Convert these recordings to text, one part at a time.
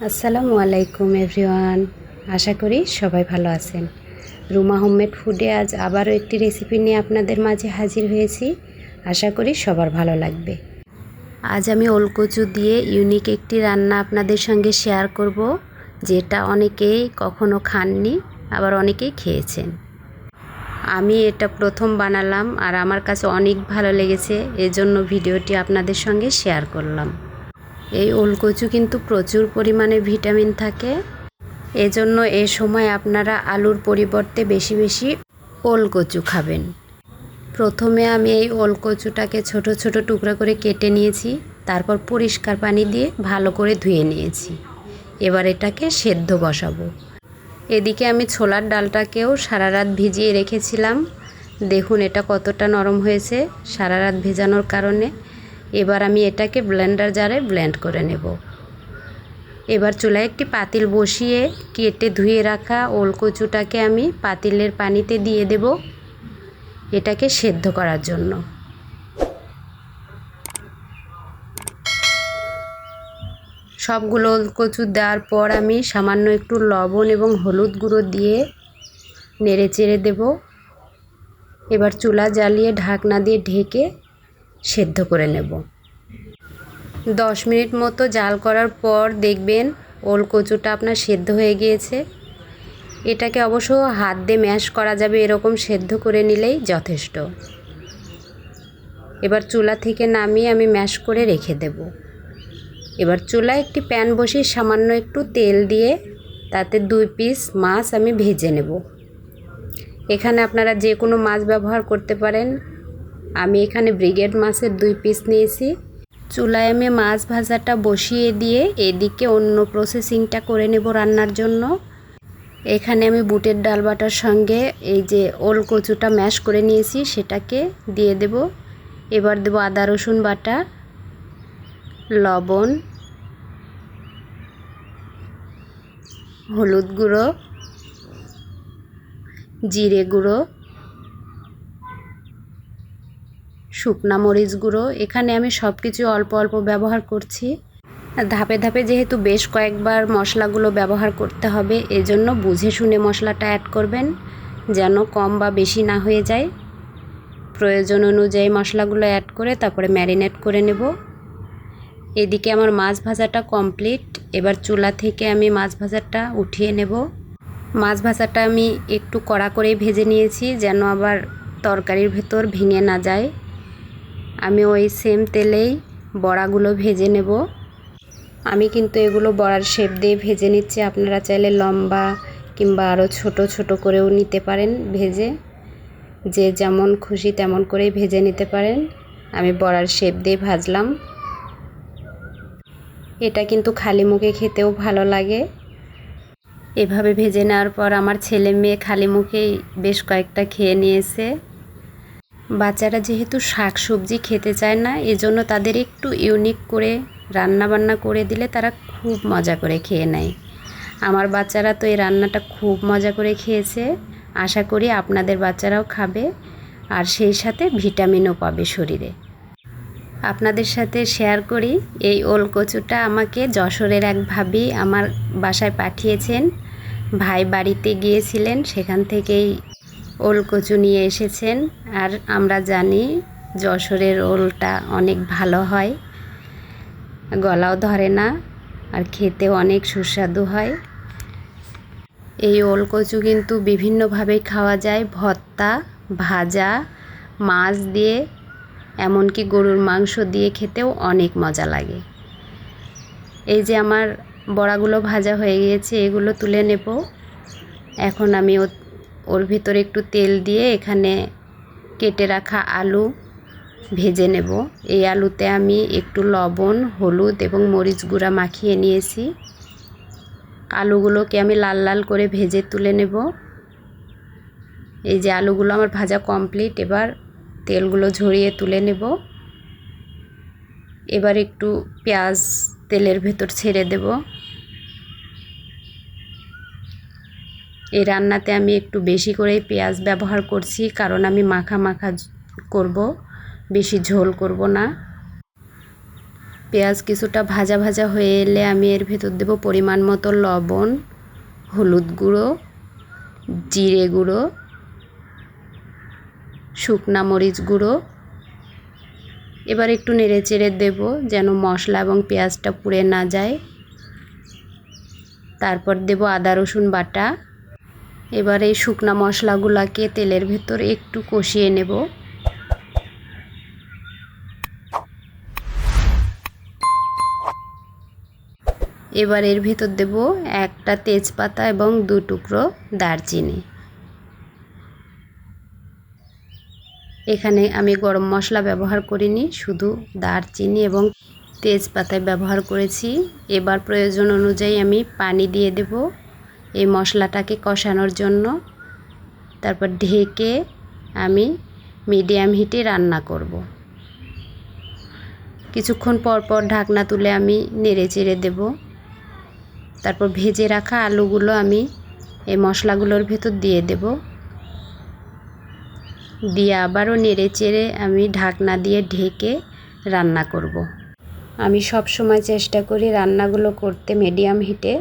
আসসালামু আলাইকুম এভরিওয়ান। আশা করি সবাই ভালো আছেন। রুমা হোমমেড ফুডে আজ আবারও একটি রেসিপি নিয়ে আপনাদের মাঝে হাজির হয়েছি। আশা করি সবার ভালো লাগবে। আজ আমি ওলকচু দিয়ে ইউনিক একটি রান্না আপনাদের সঙ্গে শেয়ার করব, যেটা অনেকেই কখনো খাননি, আবার অনেকেই খেয়েছেন। আমি এটা প্রথম বানালাম আর আমার কাছে অনেক ভালো লেগেছে, এজন্য ভিডিওটি আপনাদের সঙ্গে শেয়ার করলাম। এই ওলকচু কিন্তু প্রচুর পরিমাণে ভিটামিন থাকে। এজন্য এ সময় আপনারা আলুর পরিবর্তে বেশি বেশি ওলকচু খাবেন। প্রথমে আমি এই ওলকচুটাকে ছোট ছোট টুকরা করে কেটে নিয়েছি, তারপর পরিষ্কার পানি দিয়ে ভালো করে ধুয়ে নিয়েছি। এবার এটাকে সেদ্ধ বসাবো। এদিকে আমি ছোলার ডালটাকেও সারা রাত ভিজিয়ে রেখেছিলাম। দেখুন এটা কতটা নরম হয়েছে সারা রাত ভেজানোর কারণে। এবার আমি এটাকে ব্লেন্ডার জারে ব্লেন্ড করে নেব। এবার চুলায় একটি পাতিল বসিয়ে কেটে ধুয়ে রাখা ওল কচুটাকে আমি পাতিলের পানিতে দিয়ে দেব এটাকে সেদ্ধ করার জন্য। সবগুলো ওল কচু দেওয়ার পর আমি সামান্য একটু লবণ এবং হলুদ গুঁড়ো দিয়ে নেড়ে চেড়ে দেব। এবার চুলা জ্বালিয়ে ঢাকনা দিয়ে ঢেকে সেদ্ধ করে নেব। দশ মিনিট মতো জাল করার পর দেখবেন ওল কচুটা আপনার সেদ্ধ হয়ে গিয়েছে। এটাকে অবশ্য হাত দিয়ে ম্যাশ করা যাবে এরকম সেদ্ধ করে নিলেই যথেষ্ট। এবার চুলা থেকে নামিয়ে আমি ম্যাশ করে রেখে দেব। এবার চুলায় একটি প্যান বসিয়ে সামান্য একটু তেল দিয়ে তাতে দুই পিস মাছ আমি ভেজে নেব। এখানে আপনারা যে কোনো মাছ ব্যবহার করতে পারেন। আমি এখানে ব্রিগেড মাছের দুই পিস নিয়েছি। চুলায় আমি মাছ ভাজাটা বসিয়ে দিয়ে এদিকে অন্য প্রসেসিংটা করে নেব রান্নার জন্য। এখানে আমি বুটের ডাল বাটার সঙ্গে এই যে ওল কচুটা ম্যাশ করে নিয়েছি, সেটাকে দিয়ে দেব। এবার দেব আদা, রসুন বাটা, লবণ, হলুদ গুঁড়ো, জিরে গুঁড়ো শুকনা মরিচ গুঁড়ো, এখানে আমি সব কিছু অল্প অল্প ব্যবহার করছি। ধাপে ধাপে যেহেতু বেশ কয়েকবার মশলাগুলো ব্যবহার করতে হবে, এজন্য বুঝে শুনে মশলাটা অ্যাড করবেন, যেন কম বা বেশি না হয়ে যায়। প্রয়োজন অনুযায়ী মশলাগুলো অ্যাড করে তারপরে ম্যারিনেট করে নেব। এদিকে আমার মাছ ভাজাটা কমপ্লিট এবার চুলা থেকে আমি মাছ ভাজাটা উঠিয়ে নেব। মাছ ভাজাটা আমি একটু কড়া করেই ভেজে নিয়েছি, যেন আবার তরকারির ভেতর ভেঙে না যায়। আমি ওই সেম তেলেই বড়াগুলো ভেজে নেব। আমি কিন্তু এগুলো বড়ার শেপ দিয়ে ভেজে নিচ্ছি। আপনারা চাইলে লম্বা কিংবা আরও ছোট ছোট করেও নিতে পারেন ভেজে। যে যেমন খুশি তেমন করেই ভেজে নিতে পারেন। আমি বড়ার শেপ দিয়ে ভাজলাম। এটা কিন্তু খালি মুখে খেতেও ভালো লাগে। এভাবে ভেজে নেওয়ার পর আমার ছেলে মেয়ে খালি মুখেই বেশ কয়েকটা খেয়ে নিয়েছে। বাচ্চারা যেহেতু শাক সবজি খেতে চায় না, এজন্য তাদের একটু ইউনিক করে রান্না বান্না করে দিলে তারা খুব মজা করে খেয়ে নেয়। আমার বাচ্চারা তো এই রান্নাটা খুব মজা করে খেয়েছে। আশা করি আপনাদের বাচ্চারাও খাবে আর সেই সাথে ভিটামিনও পাবে শরীরে। আপনাদের সাথে শেয়ার করি, এই ওল কচুটা আমাকে যশোরের এক ভাবি আমার বাসায় পাঠিয়েছেন। ভাই বাড়িতে গিয়েছিলেন, সেখান থেকেই ওল কচু নিয়ে এসেছেন। আর আমরা জানি যশোরের ওলটা অনেক ভালো হয়। গলাও ধরে না, আর খেতেও অনেক সুস্বাদু হয়। এই ওল কচু কিন্তু বিভিন্নভাবে খাওয়া যায়। ভর্তা, ভাজা, মাছ দিয়ে, এমনকি গরুর মাংস দিয়ে খেতেও অনেক মজা লাগে। এই যে আমার বড়াগুলো ভাজা হয়ে গিয়েছে, এগুলো তুলে নেব। এখন আমি ওর ভিতরে একটু তেল দিয়ে এখানে কেটে রাখা আলু ভেজে নেব। এই আলুতে আমি একটু লবণ, হলুদ এবং মরিচ গুঁড়া মাখিয়ে নিয়েছি। আলুগুলোকে আমি লাল লাল করে ভেজে তুলে নেব। এই যে আলুগুলো আমার ভাজা কমপ্লিট, এবার তেলগুলো ঝরিয়ে তুলে নেব। এবার একটু পেঁয়াজ তেলের ভেতর ছেড়ে দেব। এই রান্নাতে আমি একটু বেশি করে পেঁয়াজ ব্যবহার করছি, কারণ আমি মাখা মাখা করব, বেশি ঝোল করব না। পেঁয়াজ কিছুটা ভাজা ভাজা হয়ে এলে আমি এর ভেতর দেব পরিমাণ মতো লবণ, হলুদ গুঁড়ো, জিরে গুঁড়ো, শুকনা মরিচ গুঁড়ো। এবার একটু নেড়ে চেড়ে দেব যেন মশলা এবং পেঁয়াজটা পুড়ে না যায়। তারপর দেব আদা রসুন বাটা। এবার এই শুকনা মশলাগুলোকে তেলের ভেতর একটু কষিয়ে নেব। এবার এর ভেতর দেব একটা তেজপাতা এবং দু টুকরো দারচিনি। এখানে আমি গরম মশলা ব্যবহার করিনি, শুধু দারচিনি এবং তেজপাতায় ব্যবহার করেছি। এবার প্রয়োজন অনুযায়ী আমি পানি দিয়ে দেব। এই মশলাটাকে কষানোর জন্য। তারপর ঢেকে আমি মিডিয়াম হিটে রান্না করব। কিছুক্ষণ পর পর ঢাকনা তুলে আমি নেড়ে চেড়ে দেব। তারপর ভেজে রাখা আলুগুলো আমি এই মশলাগুলোর ভেতর দিয়ে দেব। দিয়ে আবারও নেড়ে চেড়ে আমি ঢাকনা দিয়ে ঢেকে রান্না করব। আমি সব সময় চেষ্টা করি রান্নাগুলো করতে মিডিয়াম হিটে।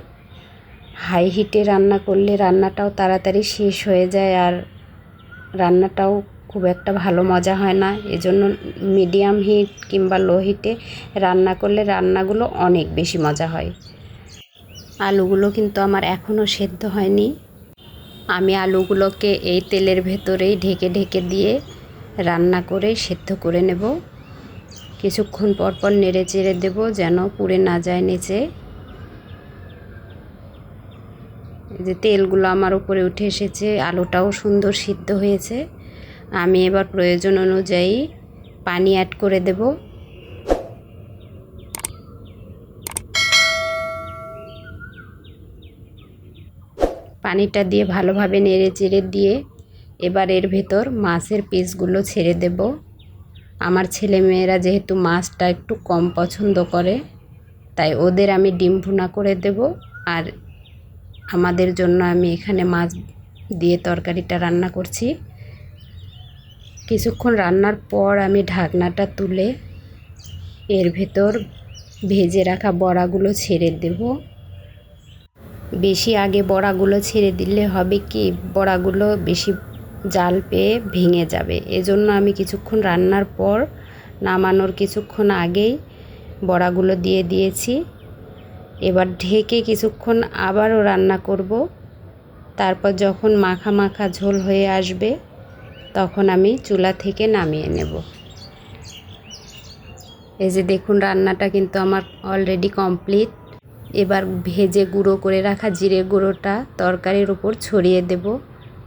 হাই হিটে রান্না করলে রান্নাটাও তাড়াতাড়ি শেষ হয়ে যায় আর রান্নাটাও খুব একটা ভালো মজা হয় না। এজন্য মিডিয়াম হিট কিংবা লো হিটে রান্না করলে রান্নাগুলো অনেক বেশি মজা হয়। আলুগুলো কিন্তু আমার এখনও সেদ্ধ হয়নি। আমি আলুগুলোকে এই তেলের ভেতরেই ঢেকে ঢেকে দিয়ে রান্না করে সেদ্ধ করে নেব। কিছুক্ষণ পর পর নেড়ে চেড়ে দেবো যেন পুড়ে না যায় নিচে। যে তেলগুলো আমার উপরে উঠে এসেছে, আলুটাও সুন্দর সিদ্ধ হয়েছে। আমি এবার প্রয়োজন অনুযায়ী পানি অ্যাড করে দেব। পানিটা দিয়ে ভালোভাবে নেড়ে চেড়ে দিয়ে এবার এর ভেতর মাছের পিসগুলো ছেড়ে দেব। আমার ছেলে মেয়েরা যেহেতু মাছটা একটু কম পছন্দ করে, তাই ওদের আমি ডিম ভুনা করে দেব। আর আমাদের জন্য আমি এখানে মাছ দিয়ে তরকারিটা রান্না করছি। কিছুক্ষণ রান্নার পর আমি ঢাকনাটা তুলে এর ভেতর ভেজে রাখা বড়াগুলো ছেড়ে দেব। বেশি আগে বড়াগুলো ছেড়ে দিলে হবে কি, বড়াগুলো বেশি জাল পেয়ে ভেঙে যাবে। এজন্য আমি কিছুক্ষণ রান্নার পর নামানোর কিছুক্ষণ আগেই বড়াগুলো দিয়ে দিয়েছি। এবার ঢেকে কিছুক্ষণ আবারও রান্না করব। তারপর যখন মাখা মাখা ঝোল হয়ে আসবে, তখন আমি চুলা থেকে নামিয়ে নেব। এই যে দেখুন, রান্নাটা কিন্তু আমার অলরেডি কমপ্লিট এবার ভেজে গুঁড়ো করে রাখা জিরে গুঁড়োটা তরকারির উপর ছড়িয়ে দেব।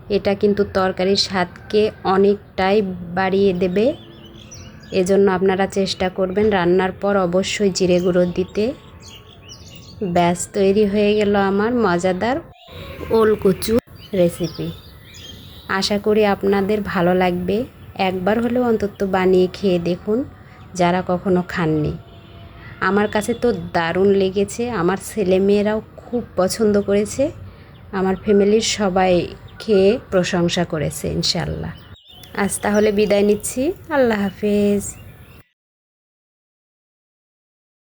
এটা কিন্তু তরকারির স্বাদকে অনেকটাই বাড়িয়ে দেবে। এজন্য আপনারা চেষ্টা করবেন রান্নার পর অবশ্যই জিরে গুঁড়ো দিতে। ব্যাস, তৈরি হয়ে গেল আমার মজাদার ওল কচু রেসিপি আশা করি আপনাদের ভালো লাগবে। একবার হলেও অন্তত বানিয়ে খেয়ে দেখুন, যারা কখনো খাননি। আমার কাছে তো দারুণ লেগেছে। আমার ছেলেমেয়েরাও খুব পছন্দ করেছে। আমার ফ্যামিলির সবাই খেয়ে প্রশংসা করেছে ইনশাল্লাহ আজ তাহলে বিদায় নিচ্ছি। আল্লাহ হাফেজ।